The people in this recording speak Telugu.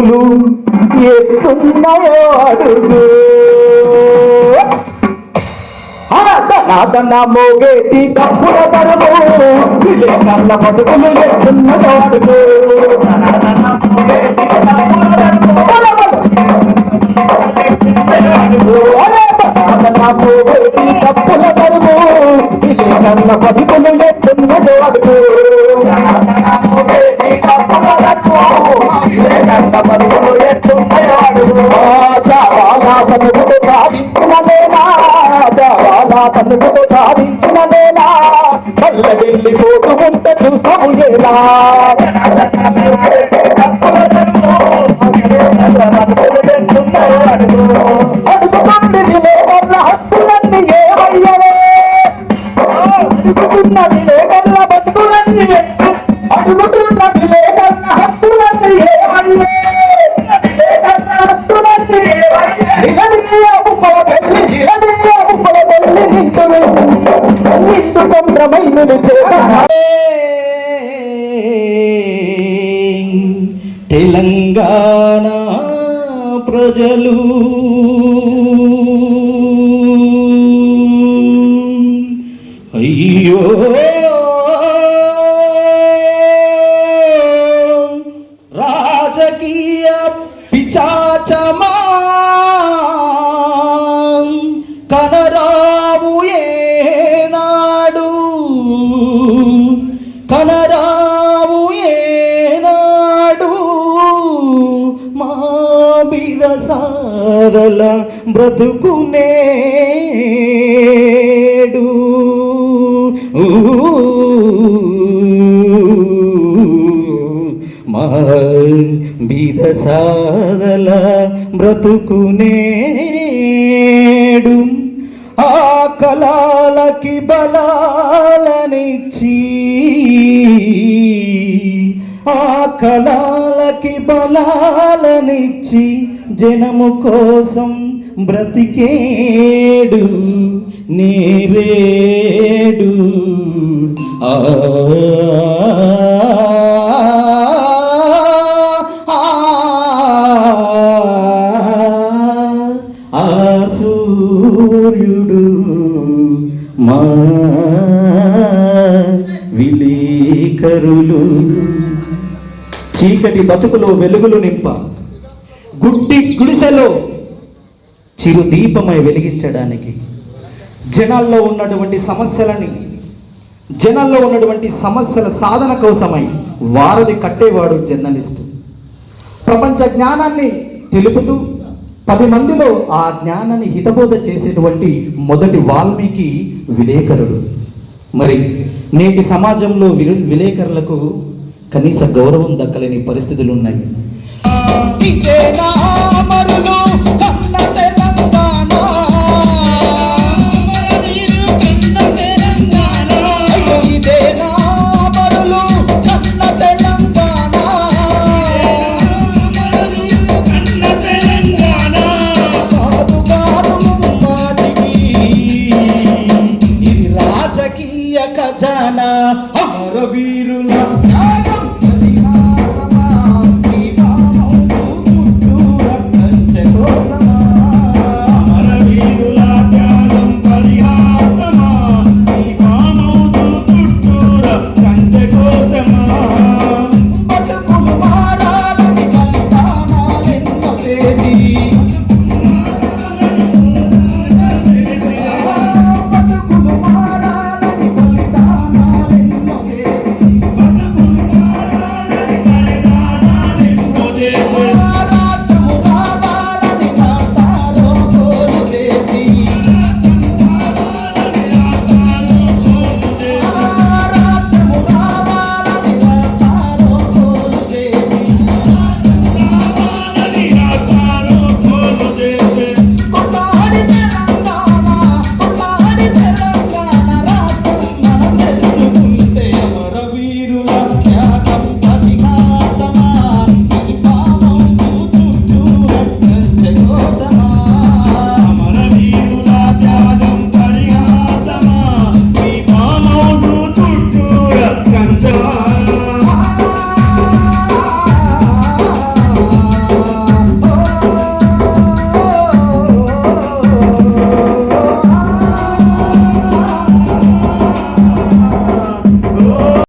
బతుకులు ఎత్తున్నాయో అడుగు. ఆదన మోగేటి తప్పుల తరుము విలేకరుల బతుకులు ఎత్తున్నాయో అడుగు. తప్పుల తరుము విలేకరుల బతుకులు ఎత్తున్నాయో అడుగు. పలుకుడు సాధించిన నేలా జవాలా పలుకుడు సాధించిన నేలా పల్ల వెళ్ళి చూసాము ఎలా సంభ్రమై చేత తెలంగాణ ప్రజలు. అయ్యో. రాజకీయ సాధల బ్రతుకునేడు. మా బిద సాదల బ్రతుకునేడు. ఆ కళాలకి బలాలనిచ్చి ఆ కళాలకి బలాలనిచ్చి జనము కోసం బ్రతికేడు నేరేడు. ఆ ఆ సూర్యుడు మా విలేకరులు. చీకటి బతుకులో వెలుగులు నింప. గుడ్డి గుడిసెలో చిరు దీపమై వెలిగించడానికి. జనాల్లో ఉన్నటువంటి సమస్యలని జనాల్లో ఉన్నటువంటి సమస్యల సాధన కోసమై వారధి కట్టేవాడు జర్నలిస్టు. ప్రపంచ జ్ఞానాన్ని తెలుపుతూ పది మందిలో ఆ జ్ఞానాన్ని హితబోధ చేసేటువంటి మొదటి వాల్మీకి విలేకరుడు. మరి నేటి సమాజంలో విలేకరులకు కనీస గౌరవం దక్కలేని పరిస్థితులు ఉన్నాయి